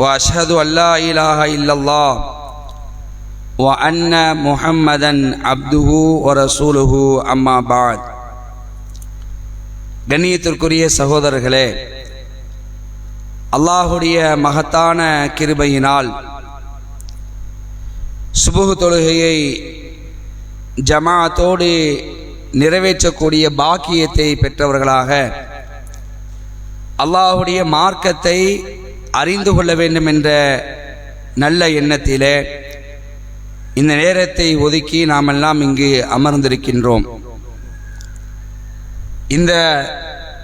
واشهد ان لا اله الا الله وان محمدا عبده ورسوله اما بعد கண்ணியத்திற்குரிய சகோதரர்களே அல்லாஹுடைய மகத்தான கிருபையினால் சுபுகு தொழுகையை ஜமாத்தோடு நிறைவேற்றக்கூடிய பாக்கியத்தை பெற்றவர்களாக அல்லாஹுடைய மார்க்கத்தை அறிந்து கொள்ள வேண்டும் என்ற நல்ல எண்ணத்திலே இந்த நேரத்தை ஒதுக்கி நாமெல்லாம் இங்கு அமர்ந்திருக்கின்றோம். இந்த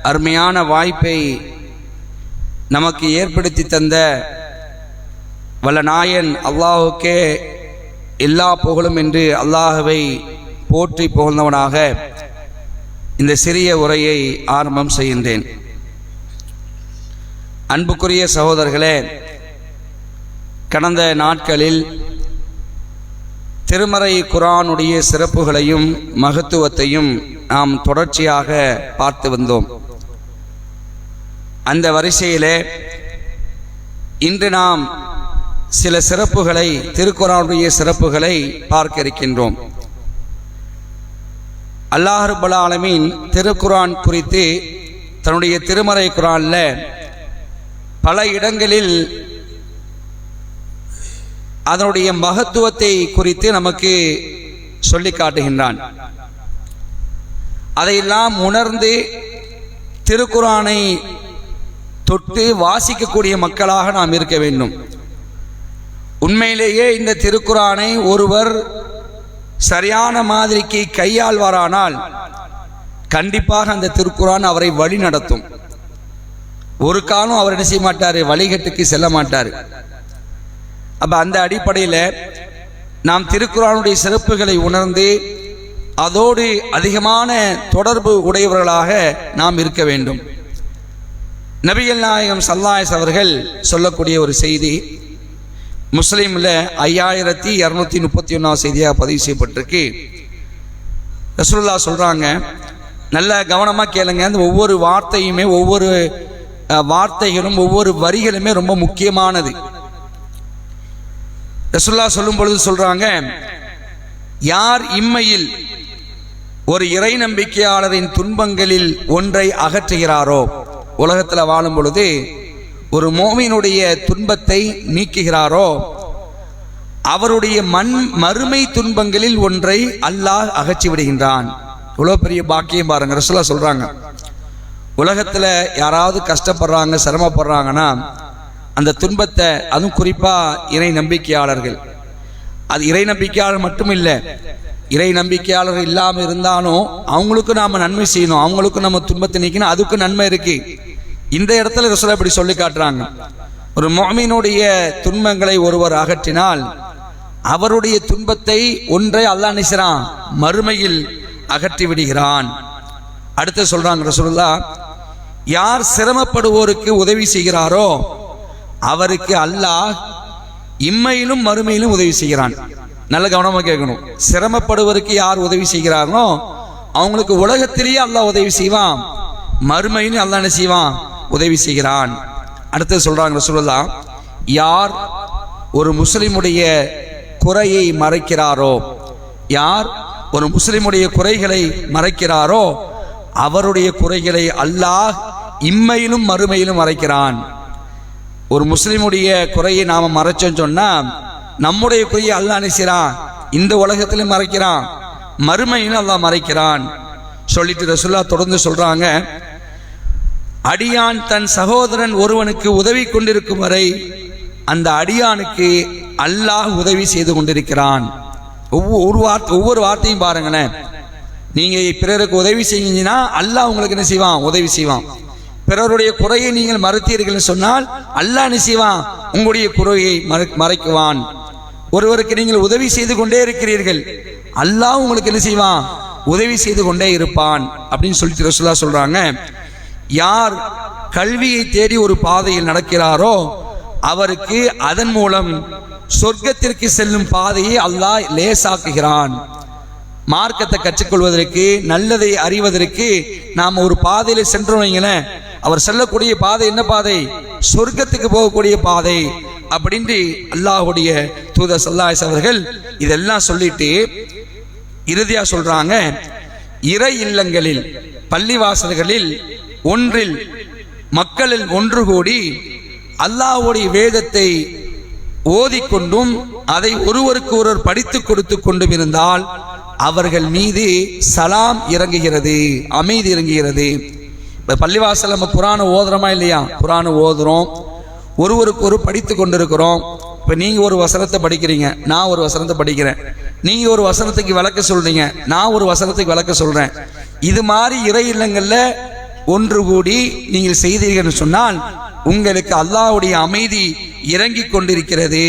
அருமையான வாய்ப்பை நமக்கு ஏற்படுத்தி தந்த வல்லநாயன் அல்லாஹுக்கே எல்லா புகழும் என்று அல்லாஹுவை போற்றி புகழ்ந்தவனாக இந்த சிறிய உரையை ஆரம்பம் செய்கின்றேன். அன்புக்குரிய சகோதரர்களே கடந்த நாட்களில் திருமறை குரானுடைய சிறப்புகளையும் மகத்துவத்தையும் நாம் தொடர்ச்சியாக பார்த்து வந்தோம். அந்த வரிசையிலே இன்று நாம் சில சிறப்புகளை திருக்குறானுடைய சிறப்புகளை பார்க்க இருக்கின்றோம். அல்லாஹ் ஆலமீன் திருக்குரான் குறித்து தன்னுடைய திருமறை குரானில் பல இடங்களில் அதனுடைய மகத்துவத்தை குறித்து நமக்கு சொல்லி காட்டுகின்றான். அதையெல்லாம் உணர்ந்து திருக்குறானை தொட்டு வாசிக்கக்கூடிய மக்களாக நாம் இருக்க வேண்டும். உண்மையிலேயே இந்த திருக்குறானை ஒருவர் சரியான மாதிரிக்கு கையாள்வாரானால் கண்டிப்பாக அந்த திருக்குறான் அவரை வழி நடத்தும் ஒரு காலம் அவர் என்ன செய்ய மாட்டார்? வழிகட்டுக்கு செல்ல மாட்டார். அப்போ அந்த அடிப்படையில் நாம் திருக்குறானுடைய சிறப்புகளை உணர்ந்து அதோடு அதிகமான தொடர்பு உடையவர்களாக நாம் இருக்க வேண்டும். நபிகள் நாயகம் சல்லாயஸ் அவர்கள் சொல்லக்கூடிய ஒரு செய்தி முஸ்லீமில் ஐயாயிரத்தி இரநூத்தி முப்பத்தி ஒன்றாம் செய்தியாக பதிவு செய்யப்பட்டிருக்கு. ரசூல்லா சொல்கிறாங்க நல்ல கவனமாக கேளுங்க அந்த ஒவ்வொரு வார்த்தையுமே ஒவ்வொரு வார்த்தைகளும் ஒவ்வொரு வரிகளுமே ரொம்ப முக்கியமானது. ரசுல்லா சொல்லும் பொழுது சொல்றாங்க யார் இம்மையில் ஒரு இறை நம்பிக்கையாளரின் துன்பங்களில் ஒன்றை அகற்றுகிறாரோ உலகத்தில் வாழும் பொழுது ஒரு மோமினுடைய துன்பத்தை நீக்குகிறாரோ அவருடைய மண் மறுமை துன்பங்களில் ஒன்றை அல்லாஹ் அகற்றி விடுகின்றான் இவ்வளோ பெரிய பாக்கியம் பாருங்க ரசுல்லா சொல்றாங்க. உலகத்தில் யாராவது கஷ்டப்படுறாங்க சிரமப்படுறாங்கன்னா அந்த துன்பத்தை அதுவும் குறிப்பாக இறை நம்பிக்கையாளர்கள். அது இறை நம்பிக்கையாளர் மட்டும் இல்லை இறை நம்பிக்கையாளர் இல்லாமல் இருந்தாலும் அவங்களுக்கும் நாம் நன்மை செய்யணும். அவங்களுக்கும் நம்ம துன்பத்தை நீக்கணும். அதுக்கும் நன்மை இருக்குது இந்த இடத்துல ரசோலா இப்படி சொல்லி காட்டுறாங்க. ஒரு மோமினுடைய துன்பங்களை ஒருவர் அகற்றினால் அவருடைய துன்பத்தை ஒன்றை அல்லா நினைச்சான் மறுமையில் அகற்றி விடுகிறான். அடுத்து சொல்கிறாங்க ரசூல்லா யார் சிரமப்படுவோருக்கு உதவி செய்கிறாரோ அவருக்கு அல்லாஹ் இம்மையிலும் மறுமையிலும் உதவி செய்கிறான். நல்ல கவனமாக கேட்கணும். சிரமப்படுவருக்கு யார் உதவி செய்கிறார்களோ அவங்களுக்கு உலகத்திலேயே அல்லாஹ் உதவி செய்வான். மறுமையிலும் அல்லாஹ் என்ன செய்வான்? உதவி செய்கிறான். அடுத்து சொல்றாங்க சொல்லலாம் யார் ஒரு முஸ்லிமுடைய குறையை மறைக்கிறாரோ யார் ஒரு முஸ்லிமுடைய குறைகளை மறைக்கிறாரோ அவருடைய குறைகளை அல்லாஹ் இம்மையிலும் மறுமையிலும் மறைக்கிறான். ஒரு முஸ்லீமுடைய குறையை நாம் மறைச்சோம் சொன்னால் நம்முடைய குறையை அல்லாஹ் நினைச்சான் இந்த உலகத்திலும் மறைக்கிறான். மறுமையிலும் அல்லாஹ் மறைக்கிறான். சொல்லிட்டு ரசுல்லா தொடர்ந்து சொல்கிறாங்க அடியான் தன் சகோதரன் ஒருவனுக்கு உதவி கொண்டிருக்கும் வரை அந்த அடியானுக்கு அல்லாஹ் உதவி செய்து கொண்டிருக்கிறான். ஒவ்வொரு வார்த்தை ஒவ்வொரு வார்த்தையும் பாருங்களேன். நீங்கள் பிறருக்கு உதவி செஞ்சீங்கன்னா அல்லாஹ் உங்களுக்கு என்ன செய்வான்? உதவி செய்வான். பிறருடைய குறையை நீங்கள் மறுத்தீர்கள் சொன்னால் அல்லாஹ் நிசிவான் உங்களுடைய குறையை மறைக்குவான். ஒருவருக்கு நீங்கள் உதவி செய்து கொண்டே இருக்கிறீர்கள். அல்லாஹ் உங்களுக்கு என்ன செய்வான்? உதவி செய்து கொண்டே இருப்பான். அப்படின்னு சொல்லிட்டு ரசுல்லா சொல்றாங்க. யார் கல்வியை தேடி ஒரு பாதையில் நடக்கிறாரோ அவருக்கு அதன் மூலம் சொர்க்கத்திற்கு செல்லும் பாதையை அல்லாஹ் லேசாக்குகிறான். மார்க்கத்தை கற்றுக்கொள்வதற்கு நல்லதை அறிவதற்கு நாம் ஒரு பாதையில் சென்றோம் வைங்களேன் அவர் செல்லக்கூடிய பாதை என்ன பாதை? சொர்க்கத்துக்கு போகக்கூடிய பாதை. அப்படின்ட்டு அல்லாஹுடைய தூதர் சல்லாஸ் அவர்கள் இதெல்லாம் சொல்லிட்டு இறுதியா சொல்றாங்க இறை இல்லங்களில் பள்ளிவாசல்களில் ஒன்றில் மக்களில் ஒன்று கூடி அல்லாஹ்வுடைய வேதத்தை ஓதிக்கொண்டும் அதை ஒருவருக்கு ஒருவர் படித்துக் கொடுத்து கொண்டும் இருந்தால் அவர்கள் மீது சலாம் இறங்குகிறது அமைதி இறங்குகிறது. பள்ளிவாசல் நம்ம புராணம் ஓதுறோமா இல்லையா? புராணம் ஓதுறோம். ஒருவருக்கு ஒரு படித்து கொண்டிருக்கிறோம். இப்போ நீங்கள் ஒரு வசனத்தை படிக்கிறீங்க. நான் ஒரு வசனத்தை படிக்கிறேன். நீங்கள் ஒரு வசனத்துக்கு விளக்க சொல்கிறீங்க நான் ஒரு வசனத்துக்கு விளக்க சொல்கிறேன் இது மாதிரி இறை இல்லங்களில் ஒன்று கூடி நீங்கள் செய்தீர்கள் சொன்னால் உங்களுக்கு அல்லாஹ்வுடைய அமைதி இறங்கி கொண்டிருக்கிறது.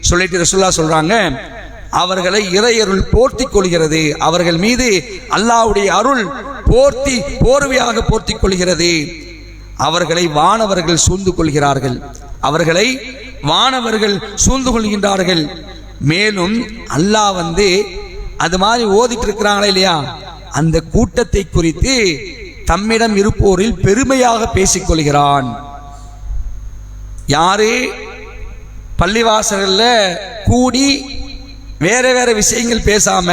சொல்லிட்டு ரசுல்லா சொல்கிறாங்க அவர்களை இறையருள் போர்த்தி கொள்கிறது. அவர்கள் மீது அல்லாஹ்வுடைய அருள் போர்த்தி போர்வையாக போர்த்தி கொள்கிறது. அவர்களை வானவர்கள் சூழ்ந்து கொள்கிறார்கள். அவர்களை வானவர்கள் சூழ்ந்து கொள்கின்றார்கள். மேலும் அல்லாஹ் வந்து அது மாதிரி ஓதிட்டு இருக்கிறாங்களா இல்லையா? அந்த கூட்டத்தை குறித்து தம்மிடம் இருப்போரில் பெருமையாக பேசிக்கொள்கிறான் யாரு? பள்ளிவாசல்ல கூடி வேற வேற விஷயங்கள் பேசாம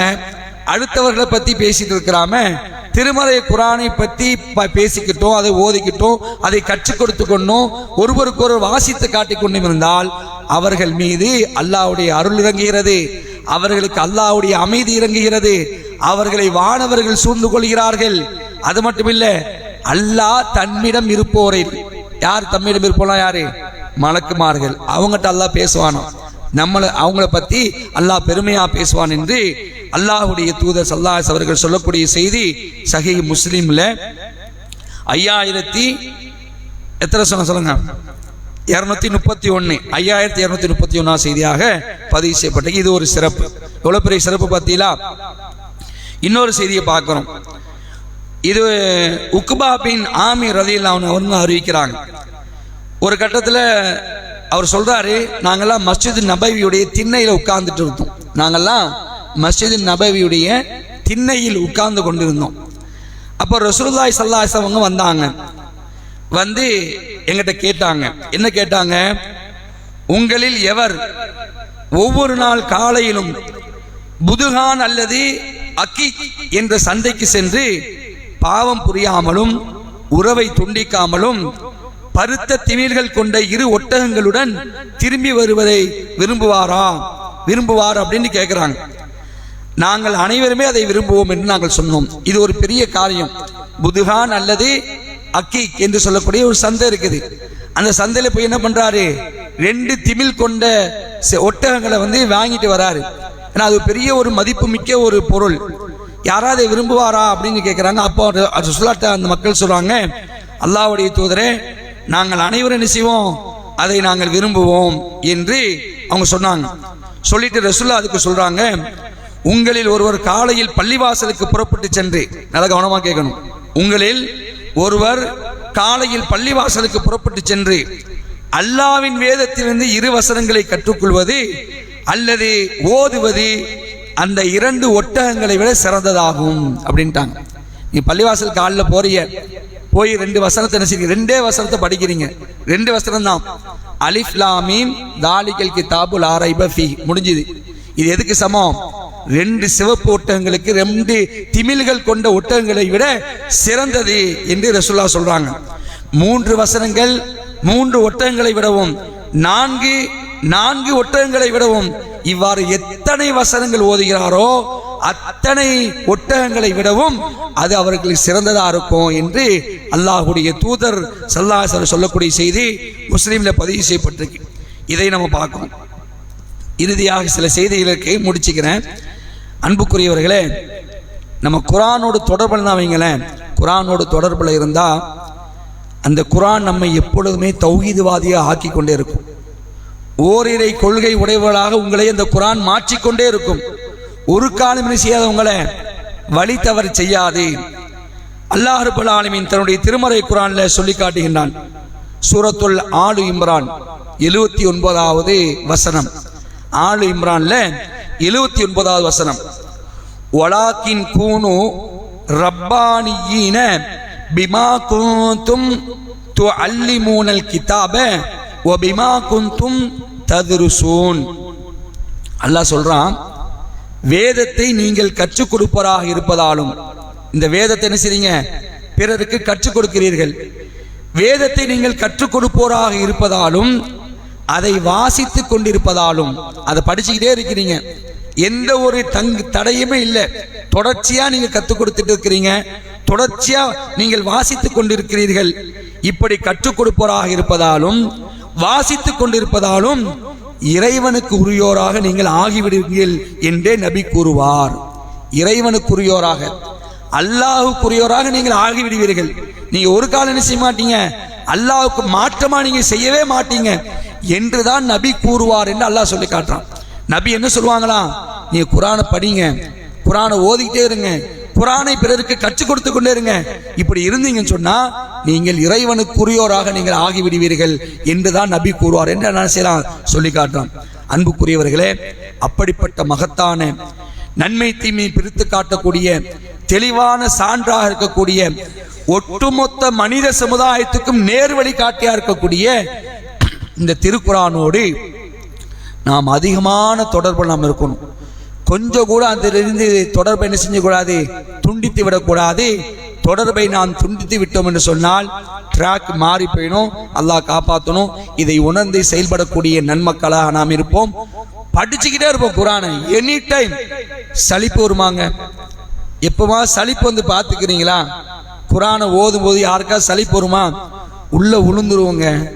அடுத்தவர்களை பத்தி பேசிட்டு இருக்கிறாம திருமலை குரானை பற்றி ப- பேசிக்கிட்டோம் அதை ஓதிக்கிட்டோம் அதை கற்றுக் கொடுத்து கொண்டோம் ஒருவருக்கொருவர் வாசித்து காட்டிக் கொண்டும் இருந்தால் அவர்கள் மீது அல்லாஹ்வுடைய அருள் இறங்குகிறது. அவர்களுக்கு அல்லாவுடைய அமைதி இறங்குகிறது. அவர்களை வானவர்கள் சூழ்ந்து கொள்கிறார்கள். அது மட்டுமில்ல அல்லாஹ் தன்னிடம் இருப்போரை. யார் தம்மிடம் இருப்போம்னா யாரு? மலக்குமார்கள். அவங்ககிட்ட அல்லாஹ் பேசுவானோ நம்மளை அவங்கள பத்தி அல்லாஹ் பெருமையா பேசுவான் என்று அல்லாஹ்வுடைய தூதர் சல்லாஸ் அவர்கள் சொல்லக்கூடிய செய்தி சஹி முஸ்லீம்ல. ஐயாயிரத்தி எத்தனை சொன்ன சொல்லுங்க? இருநூத்தி முப்பத்தி ஒன்று ஐயாயிரத்தி இருநூத்தி முப்பத்தி ஒன்றாம் செய்தியாக பதிவு செய்யப்பட்ட இது ஒரு சிறப்பு. எவ்வளவு பெரிய சிறப்பு பார்த்தீங்களா? இன்னொரு செய்தியை பார்க்கிறோம். இது உக்குபா பின் ஆமி ரதியில் அவன் அறிவிக்கிறாங்க. ஒரு கட்டத்தில் அவர் சொல்றாரு நாங்கெல்லாம் மஸ்ஜித் நபவியுடைய திண்ணையில் உட்கார்ந்துட்டு இருந்தோம். நாங்கெல்லாம் மஸ்ஜித் நபவியுடைய திண்ணையில் உட்கார்ந்து கொண்டிருந்தோம். அப்போ ரசூலுல்லாஹி சல்லாசவங்க வந்தாங்க. வந்து எங்கிட்ட கேட்டாங்க என்ன கேட்டாங்க? உங்களில் எவர் ஒவ்வொரு நாள் காலையிலும் புதுகான் அல்லது அக்கி என்ற சந்தைக்கு சென்று பாவம் புரியாமலும் உறவை துண்டிக்காமலும் பருத்த திமிர்கள் கொண்ட இரு ஒட்டகங்களுடன் திரும்பி வருவதை விரும்புவாரா விரும்புவார் அப்படின்னு கேட்குறாங்க நாங்கள் அனைவருமே அதை விரும்புவோம் என்று நாங்கள் சொன்னோம். இது ஒரு பெரிய காரியம். புதுகான் அல்லது அக்கீக் என்று சொல்லக்கூடிய ஒரு சந்தை இருக்குது. அந்த சந்தையில் போய் என்ன பண்ணுறாரு ரெண்டு திமில் கொண்ட ஒட்டகங்களை வந்து வாங்கிட்டு வராரு. ஏன்னா அது பெரிய ஒரு மதிப்பு மிக்க ஒரு பொருள். யாராவது விரும்புவாரா அப்படின்னு கேட்குறாங்க அப்போ அது அந்த மக்கள் சொல்கிறாங்க அல்லாவுடைய தூதரே நாங்கள் அனைவரும் என்ன செய்வோம்? அதை நாங்கள் விரும்புவோம் என்று அவங்க சொன்னாங்க. சொல்லிட்டு ரசுல்லா அதுக்கு சொல்றாங்க உங்களில் ஒருவர் காலையில் பள்ளிவாசலுக்கு புறப்பட்டு சென்று நல்ல கவனமா கேட்கணும். உங்களில் ஒருவர் காலையில் பள்ளிவாசலுக்கு புறப்பட்டு சென்று அல்லாவின் வேதத்திலிருந்து இரு வசனங்களை கற்றுக்கொள்வது அல்லது ஓதுவது அந்த இரண்டு ஒட்டகங்களை விட சிறந்ததாகும் அப்படின்ட்டாங்க. நீ பள்ளிவாசல் காலில் போறிய போய் ரெண்டு வசனத்தை என்ன ரெண்டே வசனத்தை படிக்கிறீங்க. ரெண்டு வசனம் தான். அலிஃப் லாமீம் தாலிகல் கிதாபுல் ஆரைப முடிஞ்சுது. இது எதுக்கு சமம்? ரெண்டு சிவப்பு ஒட்டகங்களுக்கு ரெண்டு திமில்கள் கொண்ட ஒட்டகங்களை விட சிறந்தது என்று ரசுல்லா சொல்றாங்க. மூன்று வசனங்கள் மூன்று ஒட்டகங்களை விடவும் நான்கு நான்கு ஒட்டகங்களை விடவும் இவ்வாறு எத்தனை வசனங்கள் ஓதுகிறாரோ அத்தனை ஒட்டகங்களை விடவும் அது அவர்களுக்கு சிறந்ததாக இருக்கும் என்று அல்லாஹுடைய தூதர் சல்லாசர் சொல்லக்கூடிய செய்தி முஸ்லீமில் பதிவு செய்யப்பட்டிருக்கு. இதை நம்ம பார்க்கணும். இறுதியாக சில செய்திகளுக்கு முடிச்சுக்கிறேன். அன்புக்குரியவர்களே நம்ம குரானோடு தொடர்பில் தான் வைங்களேன். குரானோடு தொடர்பில் இருந்தால் அந்த குரான் நம்மை எப்பொழுதுமே தௌஹீதுவாதியாக ஆக்கி கொண்டே இருக்கும். ஓரிரை கொள்கை உடையவர்களாக உங்களை அந்த குரான் மாற்றிக்கொண்டே இருக்கும். ஒரு காலம் செய்யாத உங்களை? வழி தவறு செய்யாது. அல்லாஹ் ரபுல் தன்னுடைய திருமறை குரான்ல சொல்லி காட்டுகின்றான். சூரத்துல் ஆலு இம்ரான் எழுவத்தி ஒன்பதாவது வசனம். ஆலு இம்ரான்ல எழுவத்தி ஒன்பதாவது வசனம். ஒலாக்கின் கூனு ரப்பானியீன பிமா குந்தும் து அல்லிமூனல் கிதாப ஒ பிமா குந்தும் ததுருசூன். அல்லாஹ் சொல்றான் வேதத்தை நீங்கள் கற்றுக் கொடுப்பவராக இருப்பதாலும் இந்த வேதத்தை என்ன செய்றீங்க? பிறருக்கு கற்றுக் கொடுக்கிறீர்கள். வேதத்தை நீங்கள் கற்றுக் கொடுப்போராக இருப்பதாலும் அதை வாசித்துக் கொண்டிருப்பதாலும் அதை படிச்சுக்கிட்டே இருக்கிறீங்க. எந்த ஒரு தங்கு தடையுமே இல்லை. தொடர்ச்சியா நீங்க கற்றுக் கொடுத்துட்டு இருக்கிறீங்க. தொடர்ச்சியா நீங்கள் வாசித்துக் கொண்டிருக்கிறீர்கள். இப்படி கற்றுக் கொடுப்போராக இருப்பதாலும் வாசித்துக் கொண்டிருப்பதாலும் இறைவனுக்கு உரியோராக நீங்கள் ஆகிவிடுவீர்கள் என்றே நபி கூறுவார். இறைவனுக்குரியோராக அல்லாஹுக்குரியோராக நீங்கள் ஆகிவிடுவீர்கள். நீங்கள் ஒரு காலம் என்ன செய்ய மாட்டீங்க? அல்லாஹுக்கு மாற்றமாக நீங்கள் செய்யவே மாட்டீங்க என்றுதான் நபி கூறுவார் என்று அல்லாஹ் சொல்லி காட்டுறான். நபி என்ன சொல்லுவாங்களாம்? நீங்கள் குரானை படிங்க குரானை ஓதிக்கிட்டே இருங்க குரானை பிறருக்கு கற்றுக் கொடுத்து கொண்டே இருங்க இப்படி இருந்தீங்கன்னு சொன்னா நீங்கள் இறைவனுக்குரியோராக நீங்கள் ஆகிவிடுவீர்கள் என்றுதான் நபி கூறுவார் என்று என்ன செய்யலாம் சொல்லி காட்டுறான். அன்புக்குரியவர்களே அப்படிப்பட்ட மகத்தான நன்மை தீமை பிரித்து காட்டக்கூடிய தெளிவான சான்றாக இருக்கக்கூடிய ஒட்டுமொத்த மனித சமுதாயத்துக்கும் நேர்வழி காட்டியா இருக்கக்கூடிய இந்த திருக்குறானோடு நாம் அதிகமான தொடர்பு நாம் இருக்கணும். கொஞ்சம் கூட அதிலிருந்து தொடர்பை என்ன செஞ்சக்கூடாது துண்டித்து விடக்கூடாது. தொடர்பை நாம் துண்டித்து விட்டோம் என்று சொன்னால் ட்ராக் மாறி போயிடும். அல்லாஹ் காப்பாற்றணும் இதை உணர்ந்து செயல்படக்கூடிய நன்மக்களாக நாம் இருப்போம். படிச்சுக்கிட்டே இருப்போம் குரானை. Any time சளிப்பு வருமாங்க. எப்பமா சளிப்பு வந்து பார்த்துக்கிறீங்களா? குரானை ஓதும் போது யாருக்கா சளிப்பு வருமா? உள்ள உளுந்துருவோங்க.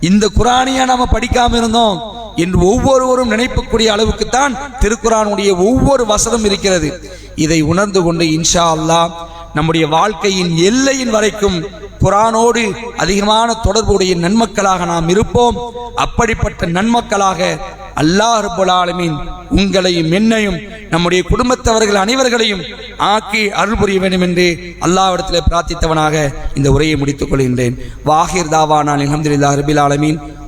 இந்த குரானியா நம்ம படிக்காம இருந்தோம். என்று ஒவ்வொருவரும் நினைப்பக்கூடிய அளவுக்குத்தான் திருக்குறானுடைய ஒவ்வொரு வசனம் இருக்கிறது. இதை உணர்ந்து கொண்டு இன்ஷா அல்லாஹ் நம்முடைய வாழ்க்கையின் எல்லையின் வரைக்கும் குரானோடு அதிகமான தொடர்புடைய நன்மக்களாக நாம் இருப்போம். அப்படிப்பட்ட நன்மக்களாக அல்லாஹ் ரப்பல் உங்களையும் என்னையும் நம்முடைய குடும்பத்தவர்கள் அனைவர்களையும் ஆக்கி அருள் புரிய வேண்டும் என்று அல்லாவிடத்தில் பிரார்த்தித்தவனாக இந்த உரையை முடித்துக் கொள்கின்றேன். வாஹிர் தாவானால் அல்ஹம்துலில்லாஹி ரபில் ஆலமீன்.